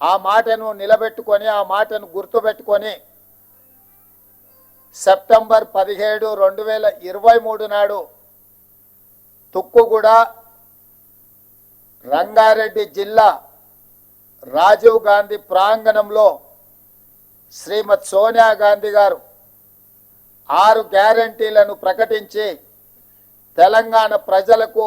ఆ మాటను నిలబెట్టుకొని ఆ మాటను గుర్తుపెట్టుకొని సెప్టెంబర్ పదిహేడు రెండు వేల ఇరవై మూడు నాడు తుక్కుగూడ రంగారెడ్డి జిల్లా రాజీవ్ గాంధీ ప్రాంగణంలో శ్రీమతి సోనియా గాంధీ గారు ఆరు గ్యారంటీలను ప్రకటించి తెలంగాణ ప్రజలకు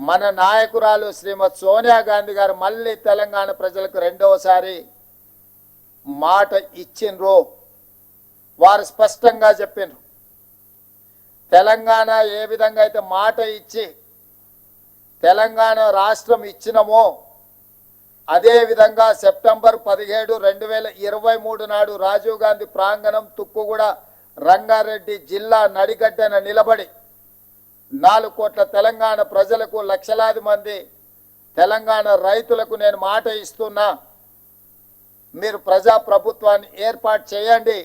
మన నాయకురాలు శ్రీమతి సోనియా గాంధీ గారు మళ్ళీ తెలంగాణ ప్రజలకు రెండవసారి మాట ఇచ్చిండ్రు. వారు స్పష్టంగా చెప్పిండ్రు తెలంగాణ ఏ విధంగా అయితే మాట ఇచ్చి తెలంగాణ రాష్ట్రం ఇచ్చినమో అదేవిధంగా సెప్టెంబర్ పదిహేడు రెండు వేల ఇరవై మూడు నాడు రాజీవ్ గాంధీ ప్రాంగణం తుక్కుగూడ రంగారెడ్డి జిల్లా నడిగడ్డన నిలబడి నాలుగు కోట్ల తెలంగాణ ప్రజలకు లక్షలాది మంది తెలంగాణ రైతులకు నేను మాట ఇస్తున్నా. మీరు ప్రజా ప్రభుత్వాన్ని ఏర్పాటు చేయండి.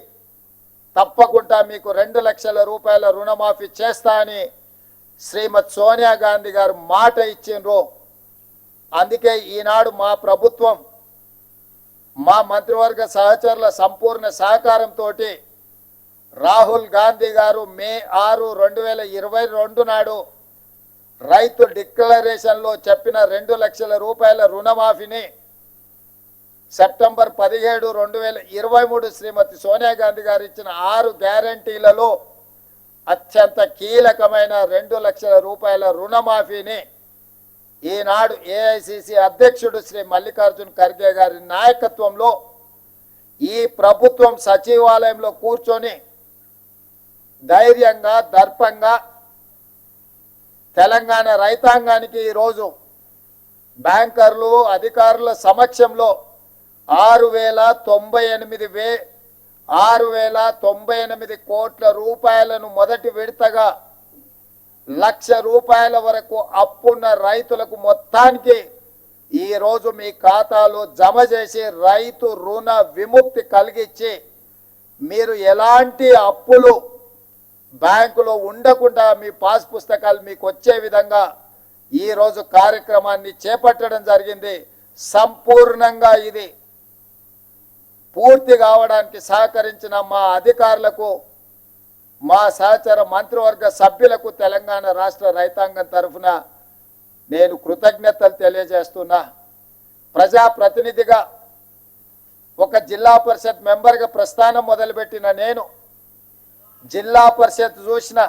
తప్పకుండా మీకు రెండు లక్షల రూపాయల రుణమాఫీ చేస్తా అని శ్రీమతి సోనియా గాంధీ గారు మాట ఇచ్చిండ్రు. అందుకే ఈనాడు మా ప్రభుత్వం మా మంత్రివర్గ సహచరుల సంపూర్ణ సహకారంతో రాహుల్ గాంధీ గారు మే ఆరు రెండు వేల ఇరవై రెండు నాడు రైతు డిక్లరేషన్లో చెప్పిన రెండు లక్షల రూపాయల రుణమాఫీని సెప్టెంబర్ పదిహేడు రెండు వేల ఇరవై మూడు శ్రీమతి సోనియా గాంధీ గారు ఇచ్చిన ఆరు గ్యారంటీలలో అత్యంత కీలకమైన రెండు లక్షల రూపాయల రుణమాఫీని ఈనాడు ఏఐసిసి అధ్యక్షుడు శ్రీ మల్లికార్జున్ ఖర్గే గారి నాయకత్వంలో ఈ ప్రభుత్వం సచివాలయంలో కూర్చొని ధైర్యంగా దర్పంగా తెలంగాణ రైతాంగానికి ఈరోజు బ్యాంకర్లు అధికారుల సమక్షంలో ఆరు వేల తొంభై ఎనిమిది వే ఆరు వేల తొంభై ఎనిమిది కోట్ల రూపాయలను మొదటి విడతగా లక్ష రూపాయల వరకు అప్పున్న రైతులకు మొత్తానికి ఈరోజు మీ ఖాతాలో జమ చేసి రైతు రుణ విముక్తి కలిగించి మీరు ఎలాంటి అప్పులు బ్యాంకులో ఉండకుండా మీ పాస్ పుస్తకాలు మీకు వచ్చే విధంగా ఈరోజు కార్యక్రమాన్ని చేపట్టడం జరిగింది. సంపూర్ణంగా ఇది పూర్తి కావడానికి సహకరించిన మా అధికారులకు మా సహచర మంత్రివర్గ సభ్యులకు తెలంగాణ రాష్ట్ర రైతాంగం తరఫున నేను కృతజ్ఞతలు తెలియజేస్తున్నా. ప్రజాప్రతినిధిగా ఒక జిల్లా పరిషత్ మెంబర్గా ప్రస్థానం మొదలుపెట్టిన నేను జిల్లా పరిషత్ చూసిన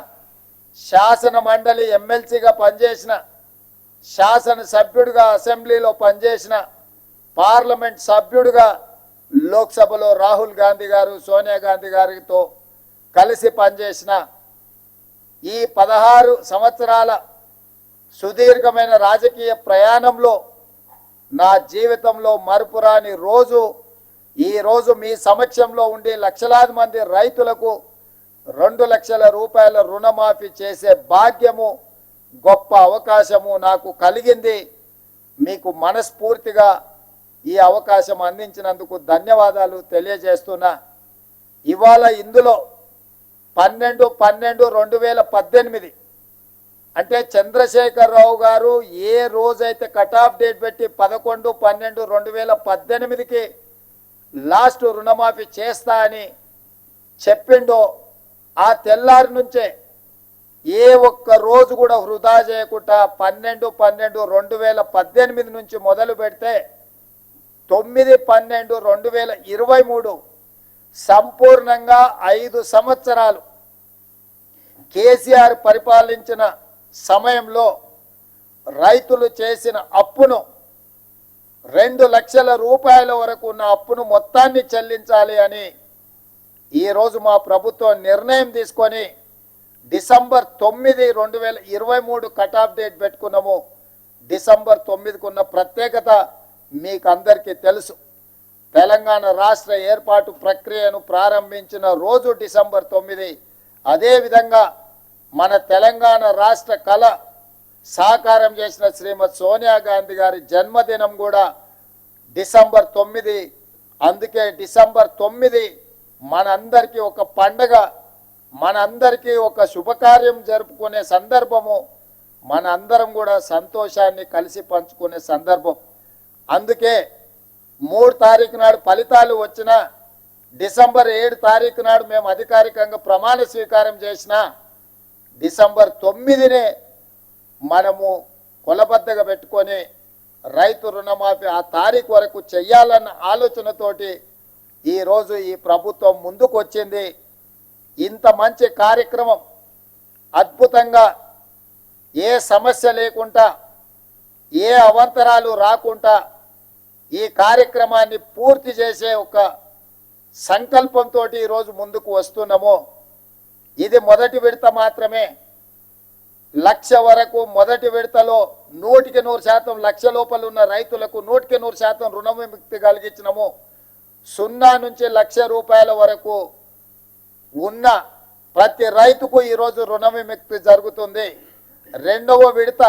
శాసన మండలి ఎమ్మెల్సీగా పనిచేసిన శాసన సభ్యుడిగా అసెంబ్లీలో పనిచేసిన పార్లమెంట్ సభ్యుడిగా లోక్సభలో రాహుల్ గాంధీ గారు సోనియా గాంధీ గారితో కలిసి పనిచేసిన ఈ పదహారు సంవత్సరాల సుదీర్ఘమైన రాజకీయ ప్రయాణంలో నా జీవితంలో మరుపురాని రోజు ఈ రోజు మీ సమక్షంలో ఉండి లక్షలాది మంది రైతులకు రెండు లక్షల రూపాయల రుణమాఫీ చేసే భాగ్యము గొప్ప అవకాశము నాకు కలిగింది. మీకు మనస్ఫూర్తిగా ఈ అవకాశం అందించినందుకు ధన్యవాదాలు తెలియజేస్తున్నా. ఇవాళ ఇందులో పన్నెండు పన్నెండు రెండు వేల పద్దెనిమిది అంటే చంద్రశేఖరరావు గారు ఏ రోజైతే కట్ ఆఫ్ డేట్ పెట్టి పదకొండు పన్నెండు రెండు వేల పద్దెనిమిదికి లాస్ట్ రుణమాఫీ చేస్తా అని చెప్పిండో ఆ తెల్లారి నుంచే ఏ ఒక్క రోజు కూడా వృధా చేయకుండా పన్నెండు పన్నెండు రెండు వేల పద్దెనిమిది నుంచి మొదలు పెడితే తొమ్మిది పన్నెండు రెండు వేల ఇరవై మూడు సంపూర్ణంగా ఐదు సంవత్సరాలు కేసీఆర్ పరిపాలించిన సమయంలో రైతులు చేసిన అప్పును రెండు లక్షల రూపాయల వరకు ఉన్న అప్పును మొత్తాన్ని చెల్లించాలి అని ఈరోజు మా ప్రభుత్వం నిర్ణయం తీసుకొని డిసెంబర్ తొమ్మిది రెండు వేల ఇరవై మూడు కట్ ఆఫ్ డేట్ పెట్టుకున్నాము. డిసెంబర్ తొమ్మిదికి ఉన్న ప్రత్యేకత మీకు అందరికీ తెలుసు. తెలంగాణ రాష్ట్ర ఏర్పాటు ప్రక్రియను ప్రారంభించిన రోజు డిసెంబర్ తొమ్మిది. అదేవిధంగా మన తెలంగాణ రాష్ట్ర కళ సాకారం చేసిన శ్రీమతి సోనియా గాంధీ గారి జన్మదినం కూడా డిసెంబర్ తొమ్మిది. అందుకే డిసెంబర్ తొమ్మిది మనందరికీ ఒక పండగ మనందరికీ ఒక శుభకార్యం జరుపుకునే సందర్భము మన అందరం కూడా సంతోషాన్ని కలిసి పంచుకునే సందర్భం. అందుకే మూడు తారీఖు నాడు ఫలితాలు వచ్చిన డిసెంబర్ ఏడు తారీఖు నాడు మేము అధికారికంగా ప్రమాణ స్వీకారం చేసిన డిసెంబర్ తొమ్మిదినే మనము కొలబద్దగా పెట్టుకొని రైతు రుణమాఫీ ఆ తారీఖు వరకు చెయ్యాలన్న ఆలోచనతోటి ఈరోజు ఈ ప్రభుత్వం ముందుకు వచ్చింది ఇంత మంచి కార్యక్రమం అద్భుతంగా ఏ సమస్య లేకుండా ఏ అవంతరాలు రాకుండా ఈ కార్యక్రమాన్ని పూర్తి చేసే ఒక సంకల్పంతో ఈరోజు ముందుకు వస్తున్నాము. ఇది మొదటి విడత మాత్రమే. లక్ష వరకు మొదటి విడతలో నూటికి నూరు శాతం లక్ష లోపల ఉన్న రైతులకు నూటికి నూరు శాతం రుణ విముక్తి కలిగించినము. సున్నా నుంచి లక్ష రూపాయల వరకు ఉన్న ప్రతి రైతుకు ఈరోజు రుణ విముక్తి జరుగుతుంది. రెండవ విడత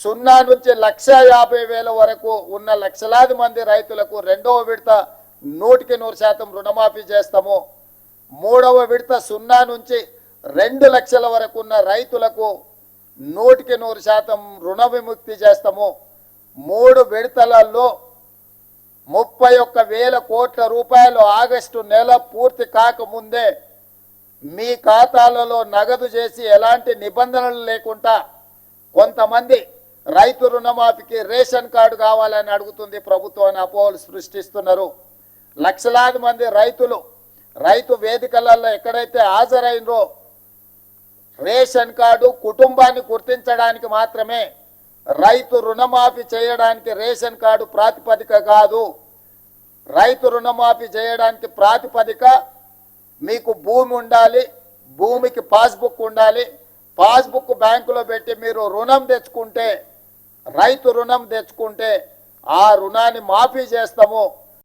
సున్నా నుంచి లక్ష యాభై వేల వరకు ఉన్న లక్షలాది మంది రైతులకు రెండవ విడత నూటికి నూరు శాతం రుణమాఫీ చేస్తాము. మూడవ విడత సున్నా నుంచి రెండు లక్షల వరకు ఉన్న రైతులకు నూటికి నూరు శాతం రుణ విముక్తి చేస్తాము. మూడు విడతలలో ముప్పై ఒక్క వేల కోట్ల రూపాయలు ఆగస్టు నెల పూర్తి కాకముందే మీ ఖాతాలలో నగదు చేసి ఎలాంటి నిబంధనలు లేకుండా కొంతమంది రైతు రుణమాఫీకి రేషన్ కార్డు కావాలని అడుగుతుంది ప్రభుత్వం అని అపోహలు సృష్టిస్తున్నారు. లక్షలాది మంది రైతులు రైతు వేదికలలో ఎక్కడైతే హాజరైనరో రేషన్ కార్డు కుటుంబాన్ని గుర్తించడానికి మాత్రమే రైతు రుణమాఫీ చేయడానికి రేషన్ కార్డు ప్రాతిపదిక కాదు. రైతు రుణమాఫీ చేయడానికి ప్రాతిపదిక మీకు భూమి ఉండాలి భూమికి పాస్బుక్ ఉండాలి. పాస్బుక్ బ్యాంకులో పెట్టి మీరు రుణం తెచ్చుకుంటే రైతు రుణం తెచ్చుకుంటే ఆ రుణాన్ని మాఫీ చేస్తాము.